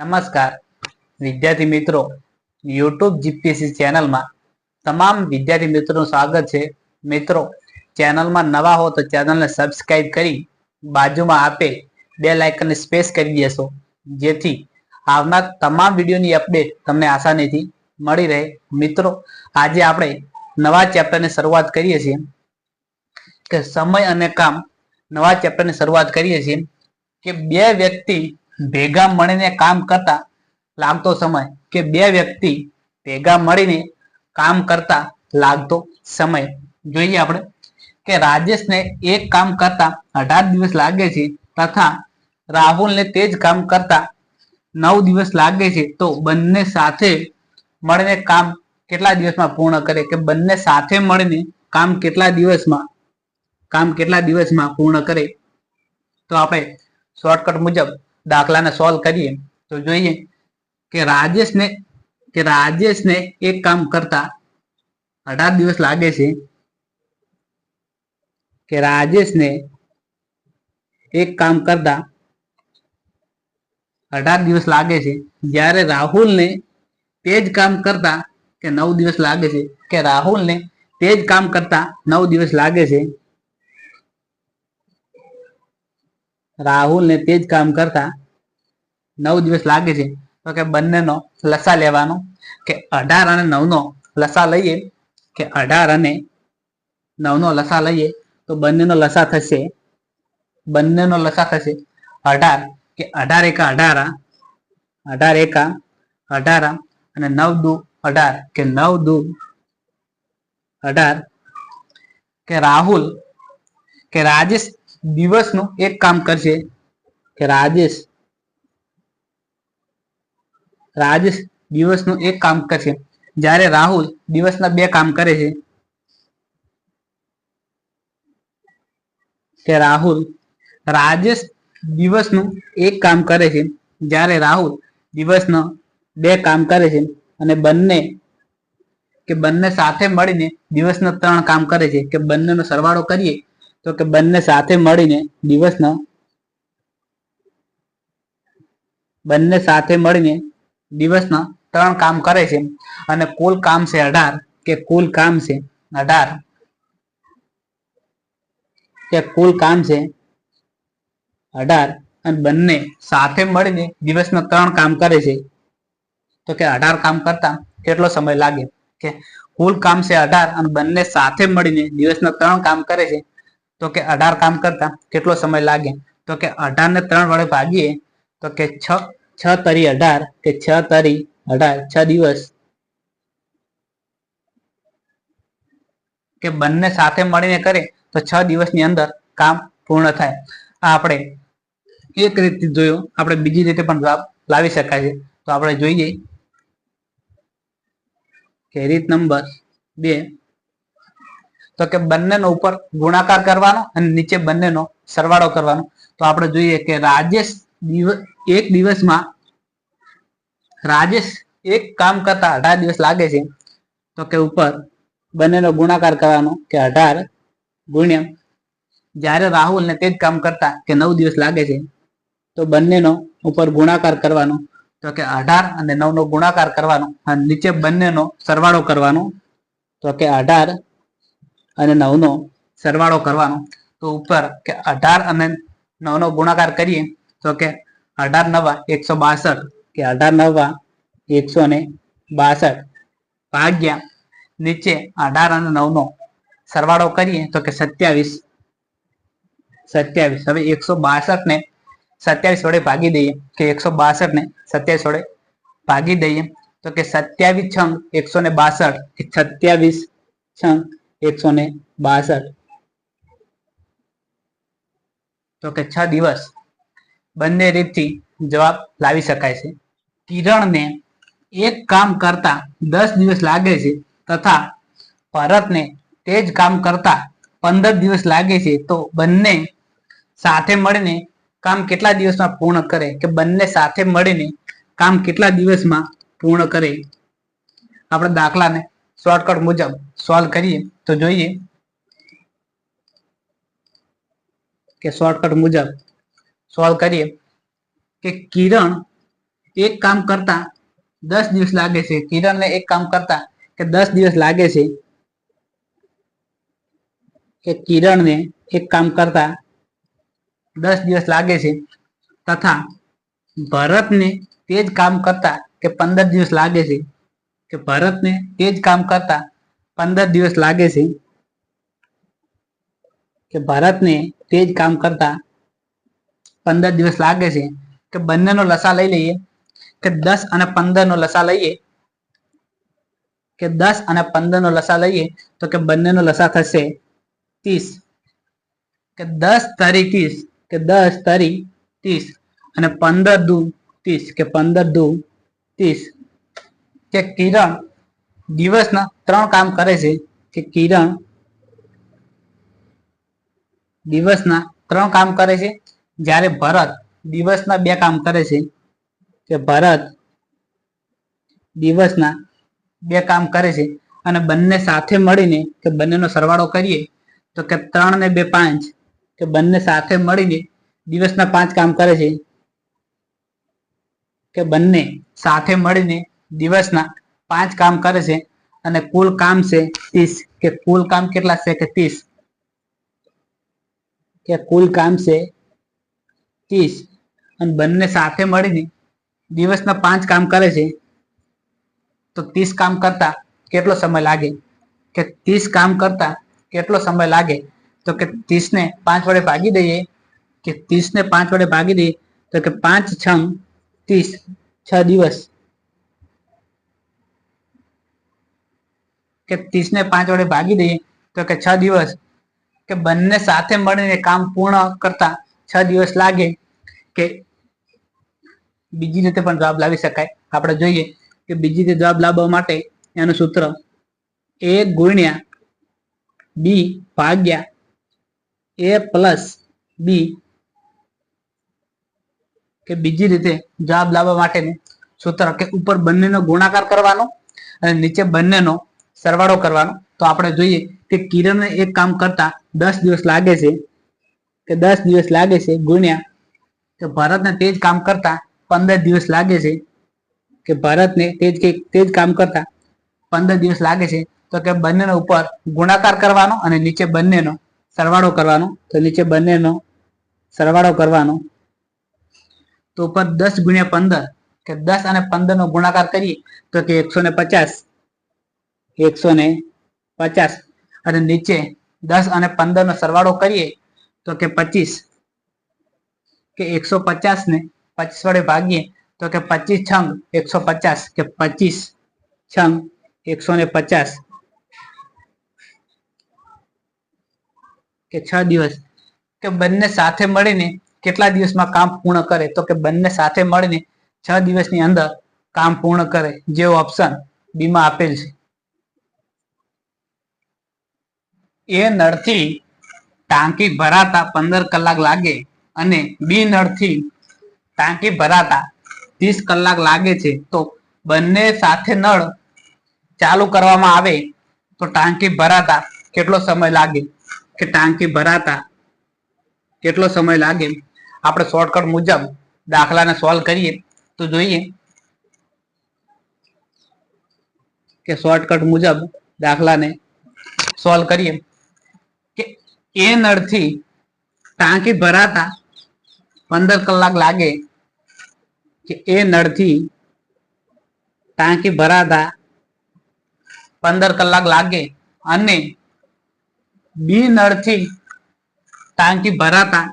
નમસ્કાર. વિદ્યાર્થી મિત્રો યુટ્યુબ જીપીએસસી ચેનલમાં તમામ વિદ્યાર્થી મિત્રોનું સ્વાગત છે. મિત્રો, ચેનલમાં નવા હો તો ચેનલને સબસ્ક્રાઇબ કરી બાજુમાં આપે બે લાઇકનને સ્પેસ કરી દેશો, જેથી આવનાર તમામ વિડીયોની અપડેટ તમને આસાનીથી મળી રહે. મિત્રો, આજે આપણે નવા ચેપ્ટરની શરૂઆત કરીએ છીએ. કે સમય અને કામ. નવા ચેપ્ટરની શરૂઆત કરીએ છીએ કે બે વ્યક્તિ ભેગા મળીને કામ કરતા લાગતો સમય કે બે વ્યક્તિ ભેગા મળીને કામ કરતા લાગતો સમય. જોઈએ આપણે કે રાજેશને એક કામ કરતા અઢાર દિવસ લાગે છે તથા રાહુલને તે જ કામ કરતા નવ દિવસ લાગે છે. તો બંને સાથે મળીને કામ કેટલા દિવસમાં પૂર્ણ કરે? કે બંને સાથે મળીને કામ કેટલા દિવસમાં? કામ કેટલા દિવસમાં પૂર્ણ કરે? તો આપણે શોર્ટકટ મુજબ દાખલાને સોલ્વ કરીએ, તો જોઈએ કે રાજેશને કે રાજેશને એક કામ કરતા અઢાર દિવસ લાગે છે કે રાજેશને એક કામ કરતા અઢાર દિવસ લાગે છે. જ્યારે રાહુલને તે જ કામ કરતા કે નવ દિવસ લાગે છે, કે રાહુલને તે જ કામ કરતા નવ દિવસ લાગે છે રાહુલને તે જ કામ કરતા નવ દિવસ લાગે છે. તો કે બંનેનો લસા લેવાનો, કે અઢાર અને નવનો લસા લઈએ, કે અઢાર અને નવનો લસા લઈએ, તો બંનેનો લસા થશે, બંનેનો લસા થશે અઢાર, કે અઢાર એકા અઢારા, અઢાર એકા અઢારા અને નવ દુ અઢાર, કે નવ દુ અઢાર, કે રાહુલ, કે રાજેશ દિવસનું એક કામ કરશે કે રાજેશ રાજેશ દિવસનું એક કામ કરશે. જ્યારે રાહુલ દિવસના બે કામ કરે છે, કે રાહુલ, રાજેશ દિવસનું એક કામ કરે છે. જ્યારે રાહુલ દિવસનો બે કામ કરે છે અને બંને, કે બંને સાથે મળીને દિવસના ત્રણ કામ કરે છે, કે બંનેનો સરવાળો કરીએ તો કે બંને સાથે મળીને દિવસના બંને સાથે મળીને દિવસના ત્રણ કામ કરે છે. અને કુલ કામ છે અઢાર, કે કુલ કામ છે અઢાર. કે કુલ કામ છે અઢાર. અને બંને સાથે મળીને દિવસના ત્રણ કામ કરે છે. તો કે અઢાર કામ કરતા કેટલો સમય લાગે? કે કુલ કામ છે અઢાર અને બંને સાથે મળીને દિવસના ત્રણ કામ કરે છે. તો કે અઢાર કામ કરતા કેટલો સમય લાગે? તો કે અઢાર ને ત્રણ વડે ભાગીએ, તો કે છ છ તરી અઢાર, કે છ તરી અઢાર, છ દિવસ. કે બંને સાથે મળીને કરે, તો છ દિવસની અંદર કામ પૂર્ણ થાય. આ આપણે એક રીતથી જોયું, આપણે બીજી રીતે પણ જવાબ લાવી શકાય છે. તો આપણે જોઈએ. કે રીત નંબર બે. તો કે બંનેનો ઉપર ગુણાકાર કરવાનો અને નીચે બંનેનો સરવાળો કરવાનો. તો આપણે જોઈએ કે રાજેશ એક દિવસમાં રાજેશ એક કામ કરતા અઢાર દિવસ લાગે છે. તો કે ઉપર બંનેનો ગુણાકાર કરવાનો કે અઢાર ગુણ્યા જ્યારે રાહુલ ને તે જ કામ કરતા કે નવ દિવસ લાગે છે, તો બંનેનો ઉપર ગુણાકાર કરવાનો. તો કે અઢાર અને નવ નો ગુણાકાર કરવાનો અને નીચે બંનેનો સરવાળો કરવાનો. તો કે અઢાર અને નવ નો સરવાળો કરવાનો. તો ઉપર કે અઢાર અને નવ નો ગુણાકાર કરીએ તો કે અઢાર નવા એકસો બાસઠ, કે અઢાર નવા એકસો ને બાસઠ ભાગ્યા નીચે અઢાર અને નવ નો સરવાળો કરીએ તો કે સત્યાવીસ. સત્યાવીસ. હવે એકસો બાસઠ ને સત્યાવીસ વડે ભાગી દઈએ કે એકસો બાસઠ ને સત્યાવીસ વડે ભાગી દઈએ તો કે સત્યાવીસ છંગ એકસો ને બાસઠ સત્યાવીસ છંગ એકસો ને બાસઠ. તો કે છ દિવસ બંને રીતથી જવાબ લાવી શકાય છે. કિરણને એક કામ કરતા દસ દિવસ લાગે છે તથા ભરતને તે જ કામ કરતા પંદર દિવસ લાગે છે તો બંને સાથે મળીને કામ કેટલા દિવસમાં પૂર્ણ કરે કે બંને સાથે મળીને કામ કેટલા દિવસમાં પૂર્ણ કરે? આપણે દાખલાને શોર્ટકટ મુજબ સોલ્વ કરીએ. તો જોઈએ કે શોર્ટકટ મુજબ સોલ્વ કરીએ કે કિરણ એક કામ કરતા દસ દિવસ લાગે છે કિરણને એક કામ કરતા કે દસ દિવસ લાગે છે કે કિરણને એક કામ કરતા દસ દિવસ લાગે છે તથા ભરતને તે જ કામ કરતા કે પંદર દિવસ લાગે છે કે ભરતને તે જ કામ કરતા પંદર દિવસ લાગે છે કે ભારતને તે જ કામ કરતા પંદર દિવસ લાગે છે કે બંનેનો લસા લઈ લઈએ, કે દસ અને પંદર નો લસા લઈએ, કે દસ અને પંદર નો લસા લઈએ, તો કે બંનેનો લસા થશે ત્રીસ. કે દસ તરી ત્રીસ, કે દસ તરી ત્રીસ અને પંદર દુ ત્રીસ, કે પંદર દુ ત્રીસ. કે કિરણ દિવસના ત્રણ કામ કરે છે કે કિરણ દિવસના ત્રણ કામ કરે છે. જ્યારે ભરત દિવસના બે કામ કરે છે કે ભરત દિવસના બે કામ કરે છે અને બંને સાથે મળીને કે બંનેનો સરવાળો કરીએ તો કે ત્રણ ને બે પાંચ કે બંને સાથે મળીને દિવસના પાંચ કામ કરે છે. કે બંને સાથે મળીને દિવસના પાંચ કામ કરે છે અને કુલ કામ છે ત્રીસ. કે કુલ કામ કેટલા છે કે ત્રીસ? કે કુલ કામ છે ત્રીસ. અને બંને સાથે મળીને દિવસના પાંચ કામ કરે છે. તો ત્રીસ કામ કરતા કેટલો સમય લાગે? કે ત્રીસ કામ કરતા કેટલો સમય લાગે? તો કે ત્રીસ ને પાંચ વડે ભાગી દઈએ. કે ત્રીસ ને પાંચ વડે ભાગી દઈએ. તો કે પાંચ છ ત્રીસ. છ દિવસ. કે ત્રીસ ને પાંચ વડે ભાગી દઈએ, તો કે છ દિવસ. કે બંને સાથે મળીને કામ પૂર્ણ કરતા છ દિવસ લાગે કે બીજી રીતે પણ જવાબ લાવી શકાય. આપણે જોઈએ કે બીજી રીતે જવાબ લાવવા માટે એનું સૂત્ર એ ગુણ્યા બી ભાગ્યા એ પ્લસ બી કે બીજી રીતે જવાબ લાવવા માટેનું સૂત્ર કે ઉપર બંનેનો ગુણાકાર કરવાનો અને નીચે બંનેનો સરવાળો કરવાનો. તો આપણે જોઈએ કે કિરણને એક કામ કરતા દસ દિવસ લાગે છે. કે દસ દિવસ લાગે છે ગુણ્યા કે ભારતને તે જ કામ કરતા પંદર દિવસ લાગે છે. કે ભારતને તે જ તે જ કામ કરતા પંદર દિવસ લાગે છે. તો કે બંનેનો ઉપર ગુણાકાર કરવાનો અને નીચે બંનેનો સરવાળો કરવાનો. તો નીચે બંનેનો સરવાળો કરવાનો. તો ઉપર દસ ગુણ્યા પંદર, કે દસ અને પંદર નો ગુણાકાર કરીએ તો કે એકસો ને પચાસ. એકસો ને પચાસ. અને નીચે દસ અને પંદર નો સરવાળો કરીએ તો કે પચીસ. કે એકસો પચાસ ને પચીસ વડે ભાગીએ તો કે પચીસ છંગ એકસો પચાસ. કે પચીસ છંગ એકસો ને પચાસ. કે છ દિવસ. કે બંને સાથે મળીને કેટલા દિવસમાં કામ પૂર્ણ કરે? તો કે બંને સાથે મળીને છ દિવસની અંદર કામ પૂર્ણ કરે. જેવો ઓપ્શન બીમાં આપેલ છે. એ નળથી ટાંકી ભરાતા પંદર કલાક લાગે અને બી નળથી ટાંકી ભરાતા ત્રીસ કલાક લાગે છે, તો બંને સાથે નળ ચાલુ કરવામાં આવે તો ટાંકી ભરાતા કેટલો સમય લાગે? કે ટાંકી ભરાતા કેટલો સમય લાગે? આપણે શોર્ટકટ મુજબ દાખલાને સોલ્વ કરીએ તો જોઈએ કે શોર્ટકટ મુજબ દાખલાને સોલ્વ કરીએ. એ નળથી ટાંકી ભરાતા પંદર કલાક લાગે કે એ નળથી ટાંકી ભરાતા પંદર કલાક લાગે અને બી નળથી ટાંકી ભરાતા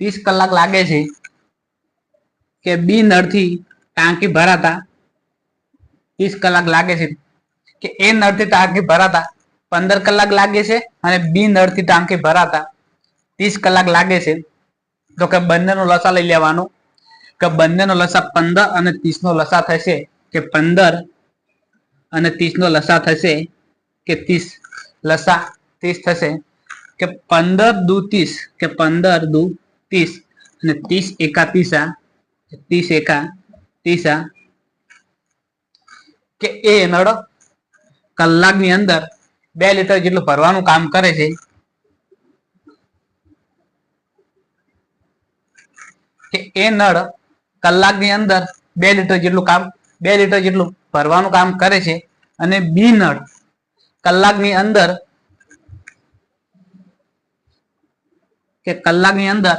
ત્રીસ કલાક લાગે છે કે બી નળથી ટાંકી ભરાતા ત્રીસ કલાક લાગે છે કે એ નળથી ટાંકી ભરાતા પંદર કલાક લાગે છે અને બી નળથી ટાંકી ભરાતા ત્રીસ કલાક લાગે છે. તો કે બંનેનો લસા લઈ લેવાનો, કે બંનેનો લસા પંદર અને ત્રીસ નો લસા થશે કે પંદર અને ત્રીસ નો લસા થશે કે ત્રીસ, લસા ત્રીસ થશે કે પંદર દુ ત્રીસ, કે પંદર દુ ત્રીસ અને ત્રીસ એકા ત્રીસા ત્રીસ એકા ત્રીસા, કે એ નળ કલાકની અંદર બે લીટર જેટલું ભરવાનું કામ કરે છે. એ નળ કલાકની અંદર બે લીટર જેટલું કામ, બે લીટર જેટલું ભરવાનું કામ કરે છે અને બી નળ કલાકની અંદર કે કલાકની અંદર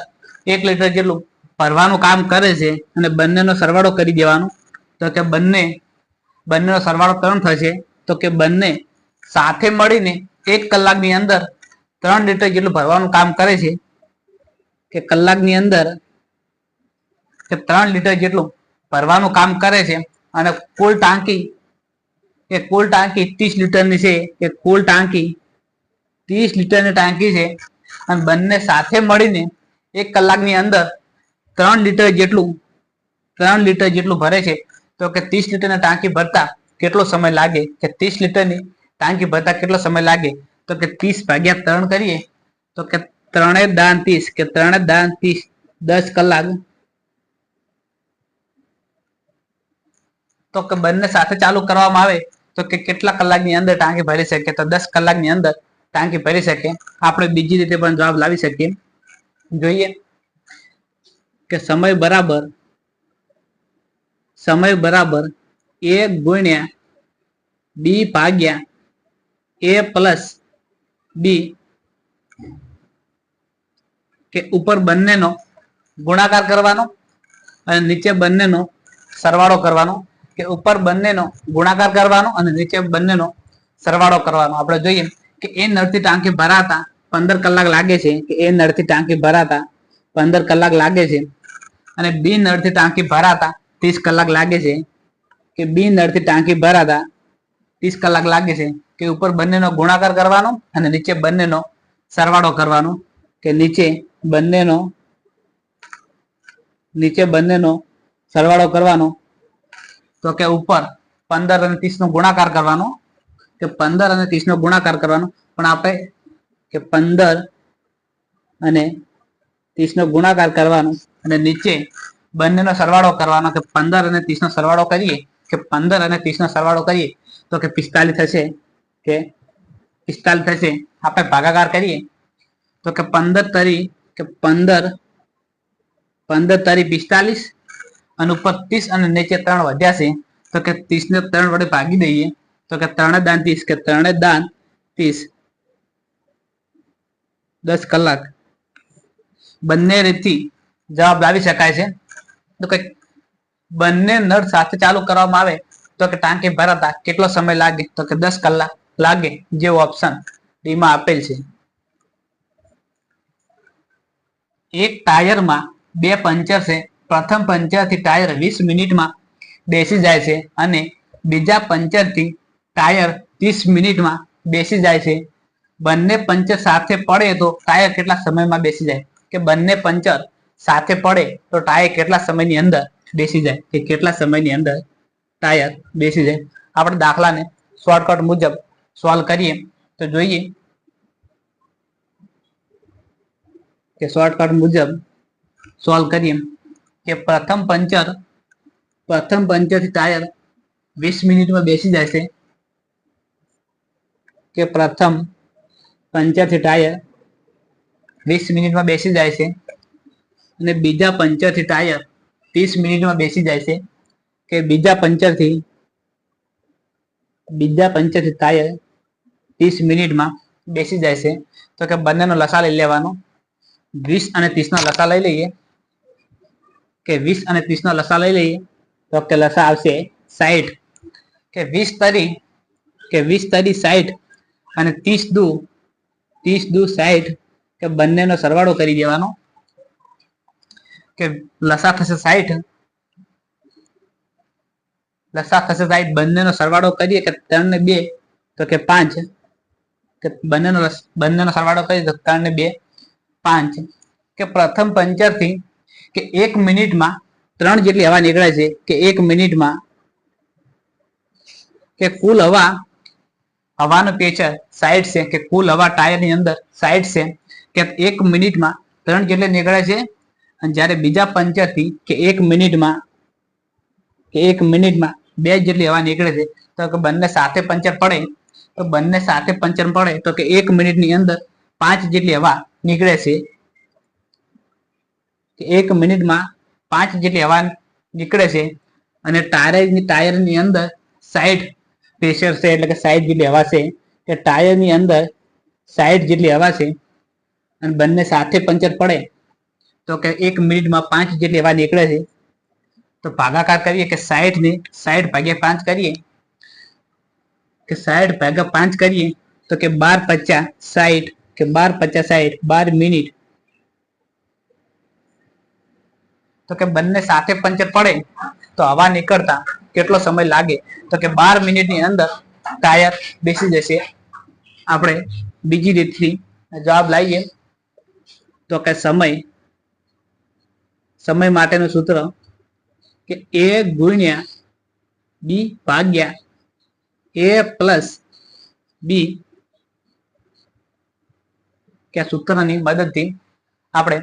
એક લીટર જેટલું ભરવાનું કામ કરે છે અને બંનેનો સરવાળો કરી દેવાનો. તો કે બંને, બંનેનો સરવાળો ત્રણ થશે, તો કે બંને સાથે મળીને એક કલાકની અંદર ત્રણ લીટર જેટલું ભરવાનું કામ કરે છે કે કલાકની અંદર કે ત્રણ લીટર જેટલું ભરવાનું કામ કરે છે અને કુલ ટાંકી કે કુલ ટાંકી ત્રીસ લીટરની છે, કે કુલ ટાંકી ત્રીસ લીટરની ટાંકી છે અને બંને સાથે મળીને એક કલાકની અંદર ત્રણ લીટર જેટલું, ત્રણ લીટર જેટલું ભરે છે. તો કે ત્રીસ લીટરની ટાંકી ભરતા કેટલો સમય લાગે? કે ત્રીસ લીટરની ટાંકી ભરતા કેટલો સમય લાગે? તો કે ત્રીસ ભાગ્યા ત્રણ કરીએ, તો કે ત્રણે દાન ત્રીસ, કે ત્રણે દાન ત્રીસ, દસ કલાક. તો કે બંને સાથે ચાલુ કરવામાં આવે, તો કે કેટલા કલાકની અંદર ટાંકી ભરી શકે? તો દસ કલાકની અંદર ટાંકી ભરી શકે. આપણે બીજી રીતે પણ જવાબ લાવી શકીએ. જોઈએ કે સમય બરાબર સમય બરાબર એ ગુણ્યા બી ભાગ્યા એ પ્લસ બી કે ઉપર બંનેનો ગુણાકાર કરવાનો અને નીચે બંનેનો સરવાળો કરવાનો કે ઉપર બંનેનો ગુણાકાર કરવાનો અને નીચે બંનેનો સરવાળો કરવાનો. આપણે જોઈએ કે એ નળથી ટાંકી ભરાતા પંદર કલાક લાગે છે કે એ નળથી ટાંકી ભરાતા પંદર કલાક લાગે છે અને બી નળથી ટાંકી ભરાતા ત્રીસ કલાક લાગે છે કે બી નળથી ટાંકી ભરાતા ત્રીસ કલાક લાગે છે કે ઉપર બંનેનો ગુણાકાર કરવાનો અને નીચે બંનેનો સરવાળો કરવાનો. કે નીચે બંનેનો નીચે બંનેનો સરવાળો કરવાનો. તો કે ઉપર પંદર અને ત્રીસ નો ગુણાકાર કરવાનો. કે પંદર અને ત્રીસ નો ગુણાકાર કરવાનો. પણ આપણે કે પંદર અને ત્રીસ નો ગુણાકાર કરવાનો અને નીચે બંનેનો સરવાળો કરવાનો. કે પંદર અને ત્રીસ નો સરવાળો કરીએ. કે પંદર અને ત્રીસ નો સરવાળો કરીએ. તો કે પિસ્તાલીસ થશે. કે પિસ્તાલીસ થશે. આપણે ભાગાકાર કરીએ તો કે પંદર તરી, કે પંદર પંદર તરી પિસ્તાલીસ અને ઉપર ત્રીસ અને નીચે ત્રણ વધ્યા છે. તો કે ત્રીસ ને ત્રણ વડે ભાગી દઈએ. તો કે ત્રણે દાન ત્રીસ, કે ત્રણે દાન ત્રીસ. દસ કલાક. બંને રીતથી જવાબ લાવી શકાય છે. તો કે બંને નળ સાથે ચાલુ કરવામાં આવે તો કે ટાંકી ભરાતા કેટલો સમય લાગે? તો કે દસ કલાક. લાગે જેવો ઓપ્શન ડી માં આપેલ છે. એક ટાયરમાં બે પંચર છે. પ્રથમ પંચરથી ટાયર વીસ મિનિટમાં બેસી જાય છે અને બીજા પંચરથી ટાયર ત્રીસ મિનિટમાં બેસી જાય છે. બંને પંચર સાથે પડે તો ટાયર કેટલા સમયમાં બેસી જાય? કે બંને પંચર સાથે પડે તો ટાયર કેટલા સમયની અંદર બેસી જાય? કે કેટલા સમયની અંદર ટાયર બેસી જાય? આપણે દાખલાને શોર્ટકટ મુજબ સોલ્વ કરીએ તો જોઈએ કે શોર્ટકટ મુજબ સોલ્વ કરીએ કે પ્રથમ પંચર પ્રથમ પંચરથી ટાયર વીસ મિનિટમાં બેસી જાય છે કે પ્રથમ પંચરથી ટાયર વીસ મિનિટમાં બેસી જાય છે અને બીજા પંચરથી ટાયર ત્રીસ મિનિટમાં બેસી જાય છે કે બીજા પંચરથી બીજા પંચરથી ટાયર ત્રીસ મિનિટમાં બેસી જાય છે. તો કે બંનેનો લસા લઈ લેવાનો. વીસ અને ત્રીસ નો લસા લઈ લઈએ. કે વીસ અને ત્રીસ નો લસા લઈ લઈએ. તો કે લસા આવશે સાઠ કે વીસ તરી, કે વીસ તરી સાઠ અને ત્રીસ દુ ત્રીસ દુ સાઠ કે બંનેનો સરવાળો કરી દેવાનો. કે લસા થશે સાઠ લસા થશે સાઠ બંનેનો સરવાળો કરીએ કે ત્રણ ને બે, તો કે પાંચ. બંનેનો બંનેનો સરવાળો કરી દો ત્રણ બે? પાંચ. કે પ્રથમ પંચરથી કે એક મિનિટમાં ત્રણ જેટલી હવા નીકળે છે કે એક મિનિટમાં કે કુલ હવા, હવાનો પ્રેશર સાઈડ છે કે કુલ હવા ટાયરની અંદર સાઈડ છે કે એક મિનિટમાં ત્રણ જેટલી નીકળે છે? અને જ્યારે બીજા પંચરથી કે એક મિનિટમાં, કે એક મિનિટમાં બે જેટલી હવા નીકળે છે, તો કે બંને સાથે પંચર પડે. તો બંને સાથે પંચર પડે તો કે એક મિનિટની અંદર પાંચ જેટલી હવા નીકળે છે. એક મિનિટમાં પાંચ જેટલી હવા નીકળે છે અને ટાયરની ટાયરની અંદર સાઈડ પ્રેશર છે, એટલે કે સાઈડ જેટલી હવા છે. કે ટાયરની અંદર સાઈઠ જેટલી હવા છે અને બંને સાથે પંચર પડે તો કે એક મિનિટમાં પાંચ જેટલી હવા નીકળે છે. તો ભાગાકાર કરીએ કે સાઈઠ ને સાઈઠ ભાગ્યા પાંચ કરીએ કે સાઈઠ ભાગ્યા પાંચ કરીએ તો કે બાર પચાસ સાઠ કે બાર પચાસ સાઠ બાર મિનિટ. તો કે બંને સાથે પંચર પડે તો હવા નીકળતા કેટલો સમય લાગે? તો કે બાર મિનિટની અંદર ટાયર બેસી જશે. આપણે બીજી રીતથી જવાબ લાવીએ. તો કે સમય. સમય માટેનું સૂત્ર કે એ ગુણ્યા બી ભાગ્યા એ પ્લસ બી કે સૂત્રની મદદથી આપણે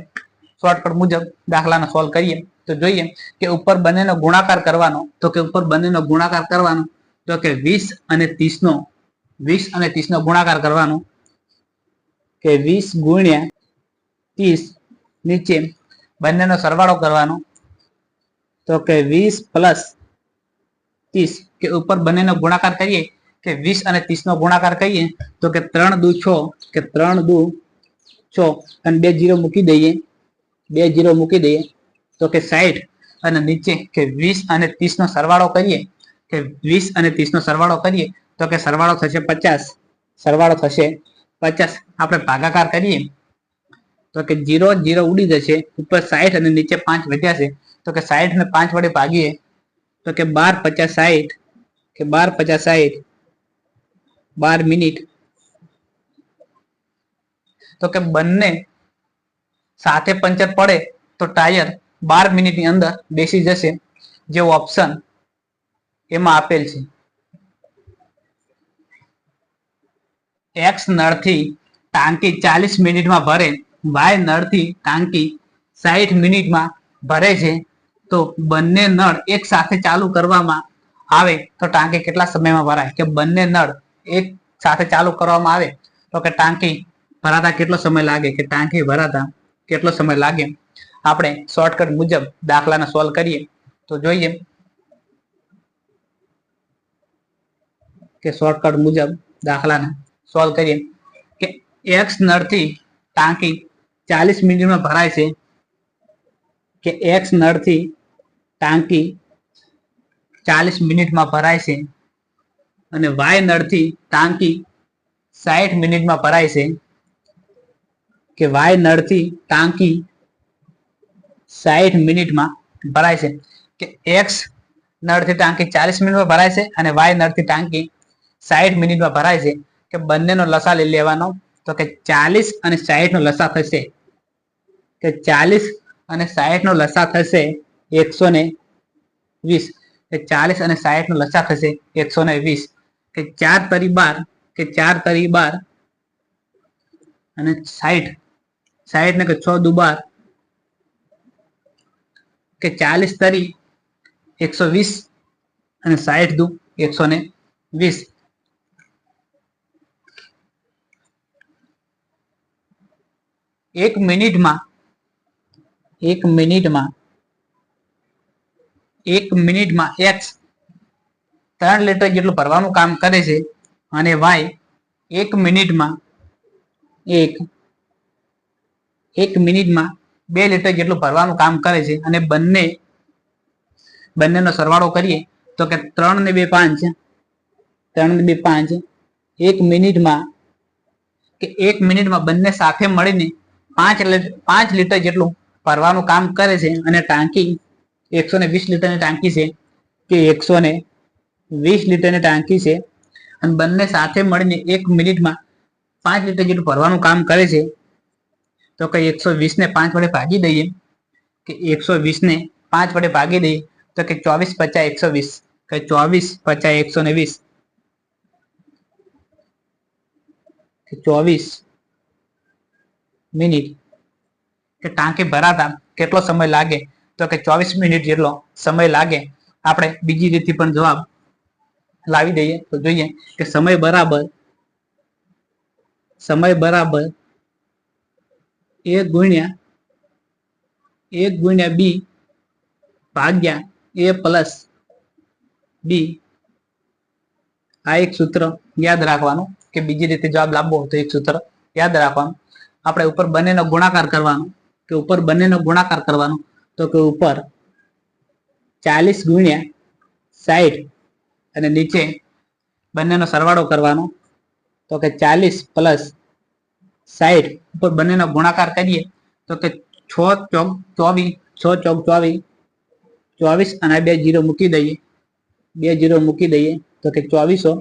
શોર્ટકટ મુજબ દાખલાને સોલ્વ કરીએ. તો જોઈએ કે ઉપર બંનેનો ગુણાકાર કરવાનો, તો કે ઉપર બંનેનો ગુણાકાર કરવાનો, તો કે વીસ અને ત્રીસ નો વીસ અને ત્રીસ નો ગુણાકાર કરવાનો, કે વીસ ગુણ્યા ત્રીસ નીચે બંનેનો સરવાળો કરવાનો, તો કે વીસ પ્લસ ત્રીસ કે ઉપર બંનેનો ગુણાકાર કરીએ કે વીસ અને ત્રીસ નો ગુણાકાર કરીએ, તો કે ત્રણ દુ છ, કે ત્રણ દુ છ, અને બે જીરો મૂકી દઈએ, બે જીરો મૂકી દઈએ, તો કે સાઈઠ, અને નીચે કે વીસ અને ત્રીસ નો સરવાળો કરીએ, કે વીસ અને ત્રીસ નો સરવાળો કરીએ, તો કે સરવાળો થશે પચાસ, સરવાળો થશે પચાસ. આપણે ભાગાકાર કરીએ, તો કે જીરો જીરો ઉડી જશે, ઉપર સાઈઠ અને નીચે પાંચ વધ્યા છે, તો કે સાઈઠ ને પાંચ વડે ભાગીએ, તો કે બાર પચાસ સાઈઠ કે બાર પચાસ સાહીઠ બાર મિનિટ. તો કે બંને સાથે પંચર પડે તો ટાયર બાર મિનિટની અંદર બેસી જશે, જે ઓપ્શન એમાં આપેલ છે. એક્સ નળથી ટાંકી ચાલીસ મિનિટમાં ભરે વાય નળથી ટાંકી સાહીઠ મિનિટમાં ભરે છે, તો બંને નળ એક સાથે ચાલુ કરવામાં આવે તો ટાંકી કેટલા સમયમાં ભરાય? કે બંને નળ એક સાથે ચાલુ કરવામાં આવે તો કે ટાંકી ભરાતા કેટલો સમય લાગે? કે ટાંકી ભરાતા કેટલો સમય લાગે? આપણે શોર્ટકટ મુજબ દાખલાને સોલ્વ કરીએ તો જોઈએ કે શોર્ટકટ મુજબ દાખલાને સોલ્વ કરીએ કે એક્સ નળથી ટાંકી ચાલીસ મિનિટમાં ભરાય છે. કે એક્સ નળથી ટાંકી ચાલીસ મિનિટમાં ભરાય છે. અને વાય નળથી ટાંકી સાઠ મિનિટમાં ભરાય છે. કે વાય નળથી ટાંકી સાઠ મિનિટમાં ભરાય છે. કે એક્સ નળથી ટાંકી ચાલીસ મિનિટમાં ભરાય છે અને વાય નળથી ટાંકી સાઠ મિનિટમાં ભરાય છે. કે બંનેનો લસા લઈ લેવાનો. તો કે ચાલીસ અને સાઠ નો લસા થશે. કે ચાલીસ અને સાઠ નો લસા થશે એકસો ને વીસ. કે ચાલીસ અને સાઠ નો લસા થશે એકસો ને વીસ. કે ચાર તરી બાર, કે ચાર તરી બાર અને સાહીઠ. સાઠ ને કે છ દુ બાર. કે ચાલીસ તરી એકસો વીસ અને સાઠ દુ એકસો ને વીસ. એક મિનિટમાં એક મિનિટમાં એક મિનિટમાં એક્સ ત્રણ લીટર જેટલું ભરવાનું કામ કરે છે અને વાય એક મિનિટમાં એક એક મિનિટમાં બે લીટર જેટલું ભરવાનું કામ કરે છે અને બંને, બંનેનો સરવાળો કરીએ તો કે ત્રણ ને બે પાંચ, ત્રણ ને બે પાંચ, એક મિનિટમાં કે એક મિનિટમાં બંને સાથે મળીને પાંચ પાંચ લીટર જેટલું ભરવાનું કામ કરે છે અને ટાંકી એકસો ને વીસ લીટરની ટાંકી છે કે એકસો ને વીસ લીટરની ટાંકી છે. અને બંને સાથે મળીને એક મિનિટમાં પાંચ લીટર જેટલું ભરવાનું કામ કરે છે. તો કે એકસો વીસને પાંચ વડે ભાગી દઈએ. કે એકસો વીસને પાંચ વડે ભાગી દઈએ. તો કે ચોવીસ પચાસ એકસો વીસ. કે ચોવીસ પચાસ એકસો ને વીસ. ચોવીસ મિનિટ. કે ટાંકી ભરાતા કેટલો સમય લાગે? તો કે ચોવીસ મિનિટ જેટલો સમય લાગે, આપણે બીજી રીતથી પણ જવાબ લાવી દઈએ. તો જોઈએ કે સમય બરાબર સમય બરાબર એક ગુણ્યા એક ગુણ્યા બી ભાગ્યા એ પ્લસ બી. આ એક સૂત્ર યાદ રાખવાનું કે બીજી રીતે જવાબ લાવવો તો એક સૂત્ર યાદ રાખવાનું. આપણે ઉપર બંનેનો ગુણાકાર કરવાનો, કે ઉપર બંનેનો ગુણાકાર કરવાનો. તો કે ઉપર ચાલીસ ગુણ્યા સાઠ અને નીચે બંનેનો સરવાળો કરવાનો. તો કે ચાલીસ પ્લસ સાઠ ઉપર બંનેનો ગુણાકાર કરીએ તો કે છ ચોક ચોવીસ છ ચોક ચોવીસ ચોવીસ અને બે જીરો મૂકી દઈએ. બે જીરો મૂકી દઈએ તો કે ચોવીસો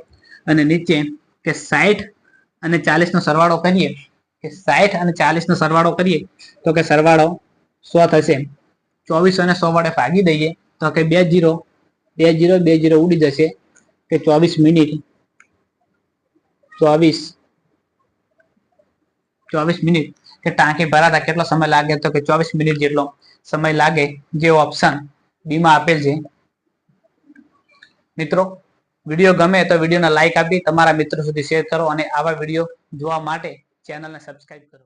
અને નીચે કે સાઠ અને ચાલીસનો સરવાળો કરીએ. કે સાઠ અને ચાલીસનો સરવાળો કરીએ તો કે સરવાળો સો થશે. ચોવીસો અને સો વડે ભાગી દઈએ, તો કે બે જીરો બે જીરો બે જીરો ઉડી જશે, કે ચોવીસ મિનિટ, ચોવીસ ચોવીસ મિનિટ, કે ટાંકી ભરાતા કેટલો સમય લાગે, તો કે ચોવીસ મિનિટ જેટલો સમય લાગે, જે ઓપ્શન બીમાં આપેલ છે. મિત્રો, વીડિયો ગમે તો વિડીયોને લાઈક આપી, તમારા મિત્રો સુધી શેર કરો અને આવા વીડિયો જોવા માટે ચેનલને સબસ્ક્રાઇબ કરો.